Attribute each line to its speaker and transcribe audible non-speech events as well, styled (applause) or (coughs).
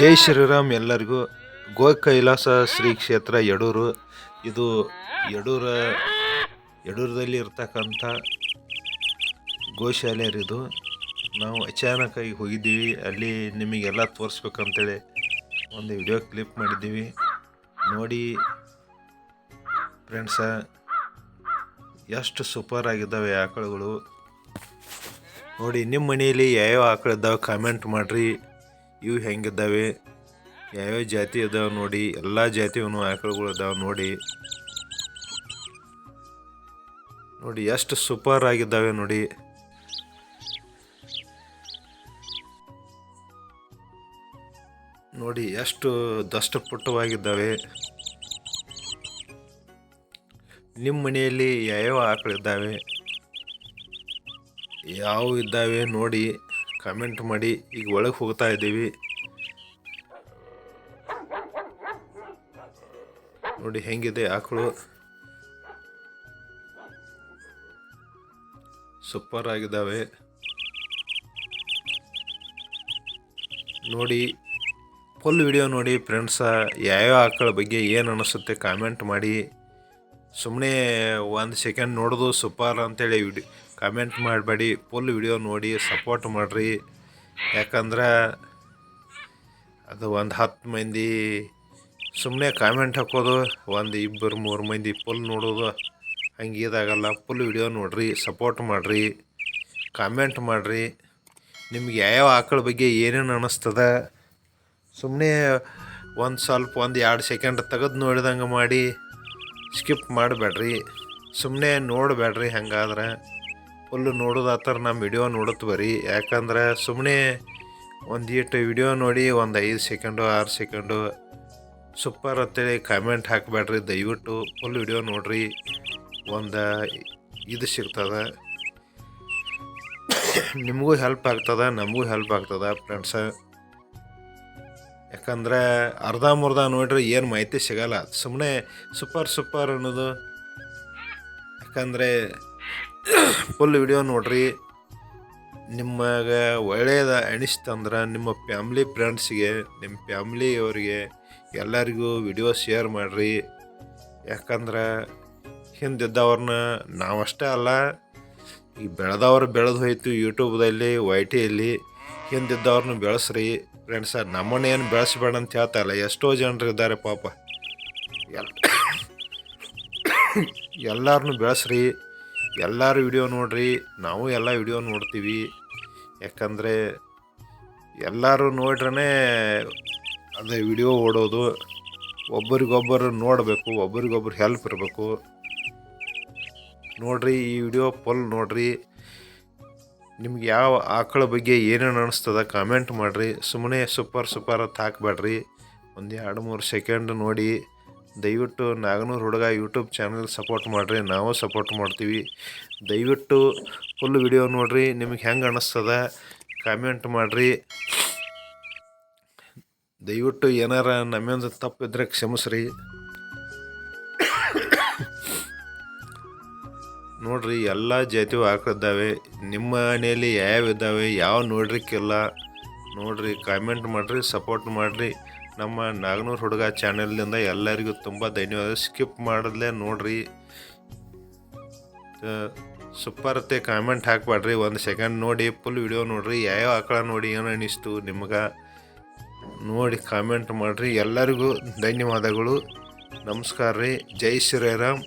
Speaker 1: ಜೈ ಶ್ರೀರಾಮ್ ಎಲ್ಲರಿಗೂ ಗೋ ಕೈಲಾಸ ಶ್ರೀ ಕ್ಷೇತ್ರ ಯಡೂರು. ಇದು ಯಡೂರ, ಯಡೂರದಲ್ಲಿ ಇರ್ತಕ್ಕಂಥ ಇದು ನಾವು ಅಚಾನಕ್ಕಾಗಿ ಹೋಗಿದ್ದೀವಿ. ಅಲ್ಲಿ ನಿಮಗೆಲ್ಲ ತೋರಿಸ್ಬೇಕಂತೇಳಿ ಒಂದು ವಿಡಿಯೋ ಕ್ಲಿಪ್ ಮಾಡಿದ್ದೀವಿ. ನೋಡಿ ಫ್ರೆಂಡ್ಸ, ಎಷ್ಟು ಸೂಪರ್ ಆಗಿದ್ದಾವೆ ಆಕಳುಗಳು. ನೋಡಿ, ನಿಮ್ಮ ಮನೆಯಲ್ಲಿ ಯಾವ್ಯಾವ ಆಕಳು ಇದ್ದಾವೆ ಕಾಮೆಂಟ್ ಮಾಡಿರಿ. ಇವು ಹೆಂಗಿದ್ದಾವೆ? ಯಾವ್ಯಾವ ಜಾತಿ ಇದಾವೆ ನೋಡಿ, ಎಲ್ಲ ಜಾತಿವನು ಆಕಳುಗಳು ಇದಾವೆ ನೋಡಿ. ನೋಡಿ, ಎಷ್ಟು ಸೂಪರ್ ಆಗಿದ್ದಾವೆ ನೋಡಿ. ನೋಡಿ, ಎಷ್ಟು ದಷ್ಟಪುಟ್ಟವಾಗಿದ್ದಾವೆ. ನಿಮ್ಮ ಮನೆಯಲ್ಲಿ ಯಾವ್ಯಾವ ಆಕಳಿದ್ದಾವೆ? ಯಾವ ಇದ್ದಾವೆ ನೋಡಿ. ಕಮೆಂಟ್ ಮಾಡಿ, ಈಗ ಒಳಗೆ ಹೋಗ್ತಾ ಇದ್ದೀವಿ. ನೋಡಿ ಹೆಂಗಿದೆ ಆಕಳು. ಸೂಪರ್ ಆಗಿದ್ದಾವೆ. ನೋಡಿ ಫುಲ್ ವಿಡಿಯೋ ನೋಡಿ ಫ್ರೆಂಡ್ಸ ಯಾವ್ಯಾವ ಆಕಳ ಬಗ್ಗೆ ಏನು ಅನಿಸುತ್ತೆ ಕಾಮೆಂಟ್ ಮಾಡಿ. ಸುಮ್ಮನೆ ಒಂದು ಸೆಕೆಂಡ್ ನೋಡೋದು ಸೂಪರ್ ಅಂತೇಳಿ ವಿಡಿ ಕಾಮೆಂಟ್ ಮಾಡಬೇಡಿ ಫುಲ್ ವಿಡಿಯೋ ನೋಡಿ ಸಪೋರ್ಟ್ ಮಾಡಿರಿ. ಯಾಕಂದ್ರೆ ಅದು ಒಂದು ಹತ್ತು ಮಂದಿ ಸುಮ್ಮನೆ ಕಾಮೆಂಟ್ ಹಾಕೋದು, ಒಂದು ಇಬ್ಬರು ಮೂರು ಮಂದಿ ಫುಲ್ ನೋಡೋದು ಹಂಗೆ ಇದಾಗಲ್ಲ ಫುಲ್ ವಿಡಿಯೋ ನೋಡಿರಿ ಸಪೋರ್ಟ್ ಮಾಡಿರಿ ಕಾಮೆಂಟ್ ಮಾಡಿರಿ. ನಿಮ್ಗೆ ಯಾವ್ಯಾವ ಆಕಳ ಬಗ್ಗೆ ಏನೇನು ಅನ್ನಿಸ್ತದ ಸುಮ್ಮನೆ ಒಂದು ಸ್ವಲ್ಪ ಒಂದು ಎರಡು ಸೆಕೆಂಡ್ ತೆಗೆದು ನೋಡಿದಂಗೆ ಮಾಡಿ. ಸ್ಕಿಪ್ ಮಾಡಬೇಡ್ರಿ. ಸುಮ್ಮನೆ ನೋಡಬೇಡ್ರಿ ಹಂಗಾದ್ರೆ. ಫುಲ್ಲು ನೋಡೋದಾತರ ನಮ್ಮ ವಿಡಿಯೋ ನೋಡುತ್ತೆ ಬರೀ ಯಾಕಂದ್ರೆ ಸುಮ್ಮನೆ ಒಂದು ಇಟ್ಟು ವಿಡಿಯೋ ನೋಡಿ ಒಂದು ಐದು ಸೆಕೆಂಡು, ಆರು ಸೆಕೆಂಡು ಸೂಪರ್ ಅಂತೇಳಿ ಕಾಮೆಂಟ್ ಹಾಕಬೇಡ್ರಿ. ದಯವಿಟ್ಟು ಫುಲ್ ವಿಡಿಯೋ ನೋಡ್ರಿ. ಒಂದು ಇದು ಸಿಗ್ತದೆ. (coughs) ನಿಮಗೂ ಹೆಲ್ಪ್ ಆಗ್ತದೆ, ನಮಗೂ ಹೆಲ್ಪ್ ಆಗ್ತದೆ ಫ್ರೆಂಡ್ಸ ಯಾಕಂದ್ರೆ ಅರ್ಧ ಮುರ್ಧ ನೋಡ್ರಿ ಏನು ಮಾಹಿತಿ ಸಿಗಲ್ಲ. ಸುಮ್ಮನೆ ಸೂಪರ್ ಸೂಪರ್ ಅನ್ನೋದು. ಯಾಕಂದರೆ ಫುಲ್ ವಿಡಿಯೋ ನೋಡ್ರಿ. ನಿಮಗೆ ಒಳ್ಳೆಯದ ಅನಿಸ್ತಂದ್ರೆ ನಿಮ್ಮ ಫ್ಯಾಮ್ಲಿ ಫ್ರೆಂಡ್ಸ್ಗೆ ನಿಮ್ಮ ಫ್ಯಾಮ್ಲಿಯವರಿಗೆ ಎಲ್ಲರಿಗೂ ವಿಡಿಯೋ ಶೇರ್ ಮಾಡಿರಿ. ಯಾಕಂದ್ರೆ ಹಿಂದಿದ್ದವ್ರನ್ನ ನಾವಷ್ಟೇ ಅಲ್ಲ, ಈ ಬೆಳೆದವ್ರು ಬೆಳೆದು ಹೋಯ್ತು ಯೂಟ್ಯೂಬ್ದಲ್ಲಿ ವೈ ಟಿಯಲ್ಲಿ ಹಿಂದಿದ್ದವ್ರನ್ನ ಬೆಳೆಸ್ರಿ. ಫ್ರೆಂಡ್ಸ ನಮ್ಮನ್ನೇನು ಬೆಳೆಸ್ಬೇಡ ಅಂತ ಹೇಳ್ತಾರಲ್ಲ ಎಷ್ಟೋ ಜನರು ಇದ್ದಾರೆ ಪಾಪ. ಎಲ್ ಎಲ್ಲರನ್ನೂ ಬೆಳೆಸ್ರಿ. ಎಲ್ಲರೂ ವಿಡಿಯೋ ನೋಡ್ರಿ. ನಾವು ಎಲ್ಲ ವಿಡಿಯೋ ನೋಡ್ತೀವಿ. ಯಾಕಂದರೆ ಎಲ್ಲರೂ ನೋಡ್ರೇ ಅದೇ ವಿಡಿಯೋ ಓಡೋದು. ಒಬ್ಬರಿಗೊಬ್ಬರು ನೋಡಬೇಕು ಒಬ್ಬರಿಗೊಬ್ಬರು ಹೆಲ್ಪ್ ಇರಬೇಕು. ನೋಡ್ರಿ, ಈ ವಿಡಿಯೋ ಫುಲ್ ನೋಡ್ರಿ. ನಿಮ್ಗೆ ಯಾವ ಆಕಳ ಬಗ್ಗೆ ಏನೇನು ಅನಿಸ್ತದ ಕಾಮೆಂಟ್ ಮಾಡಿರಿ. ಸುಮ್ಮನೆ ಸೂಪರ್ ಸೂಪರ್ ಅಂತ ಹಾಕ್ಬೇಡ್ರಿ. ಒಂದು ಎರಡು, ಮೂರು ಸೆಕೆಂಡ್ ನೋಡಿ. ದಯವಿಟ್ಟು ನಾಗನೂರು ಹುಡುಗ ಯೂಟ್ಯೂಬ್ ಚಾನಲ್ ಸಪೋರ್ಟ್ ಮಾಡಿರಿ. ನಾವು ಸಪೋರ್ಟ್ ಮಾಡ್ತೀವಿ. ದಯವಿಟ್ಟು ಫುಲ್ ವಿಡಿಯೋ ನೋಡಿರಿ. ನಿಮಗೆ ಹೆಂಗೆ ಅನ್ನಿಸ್ತದ ಕಾಮೆಂಟ್ ಮಾಡಿರಿ. ದಯವಿಟ್ಟು ಏನಾರ ನಮ್ಮಿಂದ ತಪ್ಪಿದ್ರೆ ಕ್ಷಮಿಸ್ರಿ. ನೋಡ್ರಿ, ಎಲ್ಲ ಜಾತಿವು ಹಾಕಿದ್ದಾವೆ ನಿಮ್ಮ ಮನೆಯಲ್ಲಿ ಯಾವ ಇದ್ದಾವೆ, ಯಾವ ನೋಡ್ರಿಕ್ಕಿಲ್ಲ ನೋಡ್ರಿ ಕಾಮೆಂಟ್ ಮಾಡಿರಿ ಸಪೋರ್ಟ್ ಮಾಡಿರಿ. ನಮ್ಮ ನಾಗನೂರು ಹುಡುಗ ಚಾನೆಲ್ನಿಂದ ಎಲ್ಲರಿಗೂ ತುಂಬ ಧನ್ಯವಾದ. ಸ್ಕಿಪ್ ಮಾಡಲೆ ನೋಡ್ರಿ. ಅತ್ತೆ ಕಾಮೆಂಟ್ ಹಾಕ್ಬೇಡ್ರಿ ಒಂದು ಸೆಕೆಂಡ್ ನೋಡಿ ಫುಲ್ ವಿಡಿಯೋ ನೋಡ್ರಿ. ಯಾವ ಆಕಳ ನೋಡಿ ಏನೋ ಅನಿಸ್ತು ನಿಮ್ಗೆ? ನೋಡಿ ಕಾಮೆಂಟ್ ಮಾಡಿರಿ. ಎಲ್ಲರಿಗೂ ಧನ್ಯವಾದಗಳು. ನಮಸ್ಕಾರ ರೀ. ಜೈ ಶ್ರೀರಾಮ್.